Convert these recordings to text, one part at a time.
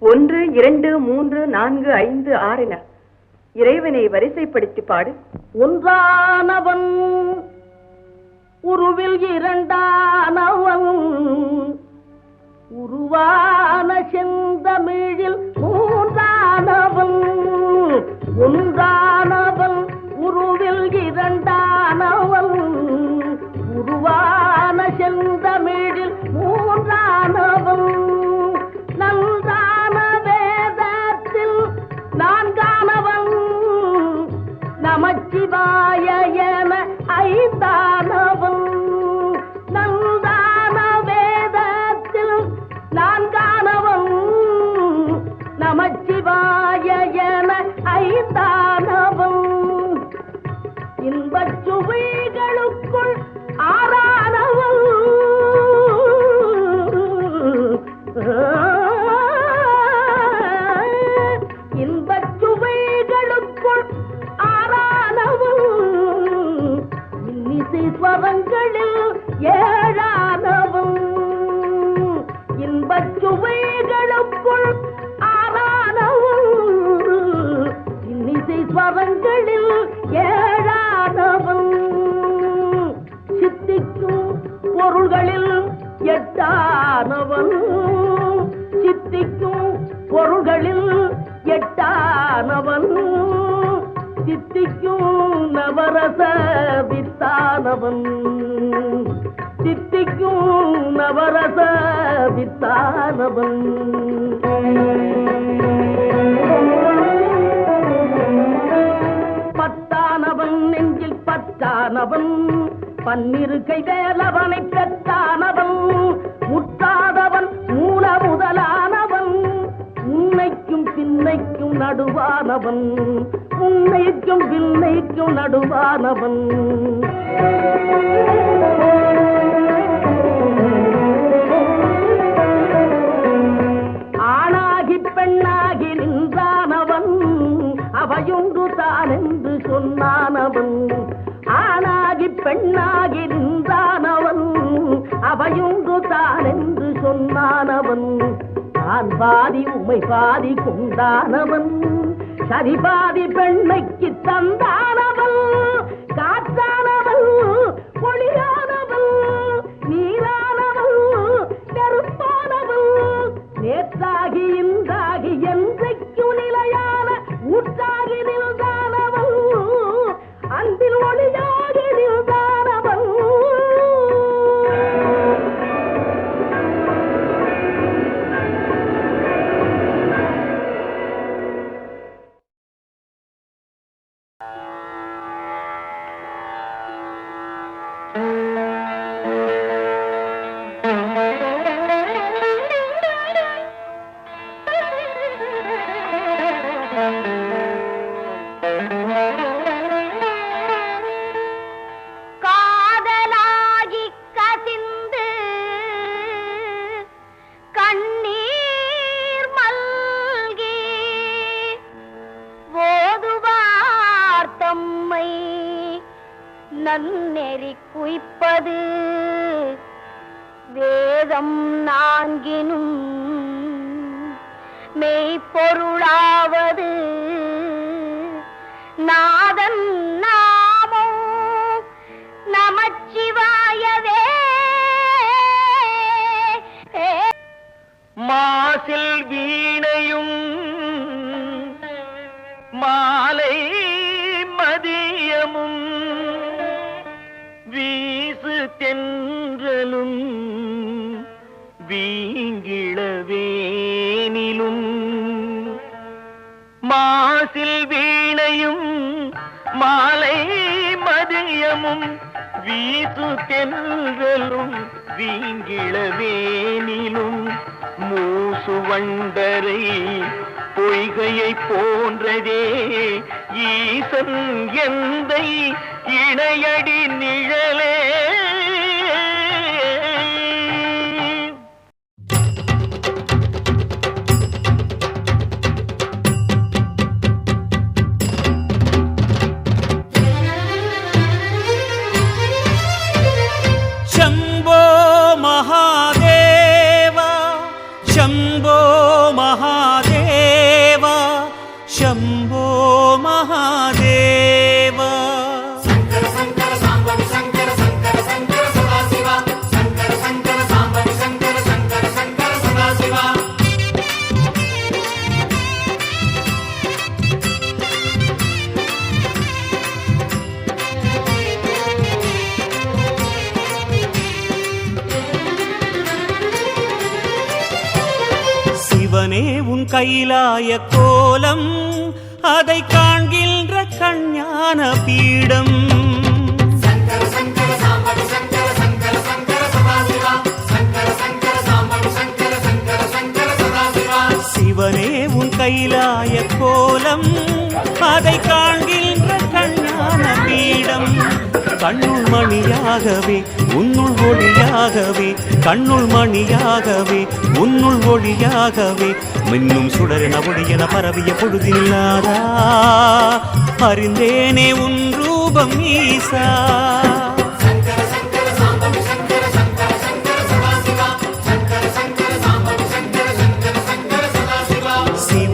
ஒன்று இரண்டு மூன்று நான்கு ஐந்து ஆறென இறைவனை வரிசைப்படுத்தி பாடு. ஒன்றானவன் உருவில் இரண்டானவன் உருவான செந்தமிழில் சிவாய என ஐந்தானவன் இன்பச் சுவைகளுக்குள் ஆறானவன் இன்பச் சுவைகளுக்குள் ஆறானவன் இன்னிசை ஸ்வரங்களில் பவன்களில் ஏழாதவன். சித்திக்கும் பொருள்களில் எட்டானவன். சித்திக்கும் பொருள்களில் எட்டானவன். சித்திக்கும் நவரச வித்தானவன். சித்திக்கும் நவரச வித்தானவன். பெற்றானவன் பத்தானவன் பன்னிருக்கை வேலவனை பெற்றானவன். முட்டாதவன் மூல முதலானவன். உன்னைக்கும் பின்னைக்கும் நடுவானவன். உன்னைக்கும் பின்னைக்கும் நடுவானவன். சொன்னானவன். நான் பாதி உமை பாதி கொண்டானவன். சரி பாதி பெண்மைக்கு தந்தானவன். நன்னெறி குய்ப்பது. வேதம் நான்கினும் மெய்ப்பொருளாவது. நாதன் நாமோ நமச்சிவாயவே. மாசில் வீணையும் மாலை மதியமும் வீசு தென்றலும் வீங்கிழவேனிலும். மாசில் வீணையும் மாலை மதியமும் வீசு தென்றலும் வீங்கிழவேனிலும். மூசு வண்டரை பொய்கையை போன்றதே. ஈசன் எந்தை இணையடி நிழலே. சிவனே உன் கைலாய கோலம் அதை காண்கின்ற கஞ்ஞான பீடம். சிவனே உன் கைலாய கோலம் அதை காண்கின்ற கண்ணுள் மணியாகவே உன்னுள் ஒளியாகவே கண்ணுள் மணியாகவே உன்னுள் ஒளியாகவே மின்னும் சுடரென ஒளியென பரவிய பொழுதில்லாதா? அறிந்தேனே உன் ரூபம் ஈசா.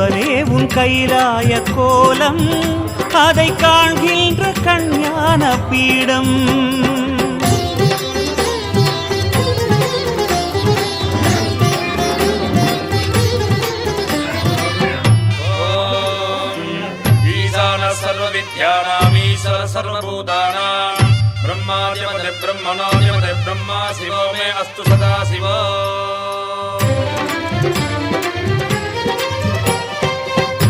சிவனே உன் கைலாய கோலம் அதை காண்கின்ற கஞ்ஞான பீடம் ईशानः सर्वविद्यानामीश्वर सर्वभूतानां ब्रह्मादिपदे ब्रह्मणोऽधिपदे ब्रह्मा शिवो मे अस्तु सदा शिवो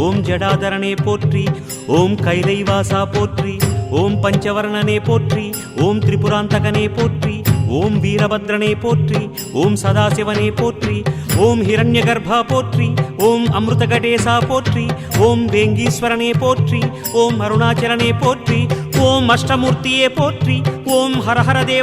ஓம் ஜடாதரனே போற்றி ஓம் கைலைவாசா போற்றி ஓம் பஞ்சவர்ணனே போற்றி ஓம் திரிபுராந்தகனே போற்றி ஓம் வீரபத்ரனே போற்றி ஓம் சதாசிவனே போற்றி ஓம் ஹிரண்யகர்பா போற்றி ஓம் அமிர்தகடேசா போற்றி ஓம் வேங்கீஸ்வரனே போற்றி ஓம் அருணாச்சலனே போற்றி ஓம் அஷ்டமூர்த்தியே போற்றி ஓம் ஹரஹரதேவ